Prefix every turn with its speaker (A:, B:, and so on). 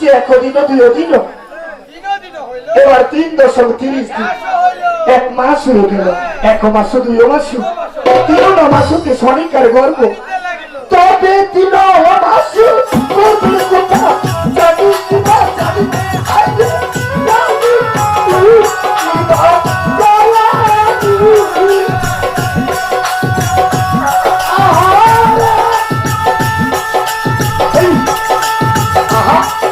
A: যে একদিন দুই দিন এবার তিন দশম তিরিশ এক মাস হয়ে গেল এক মাস দুই মাস তিন মাসকে শনিকার গর্ব। Thank.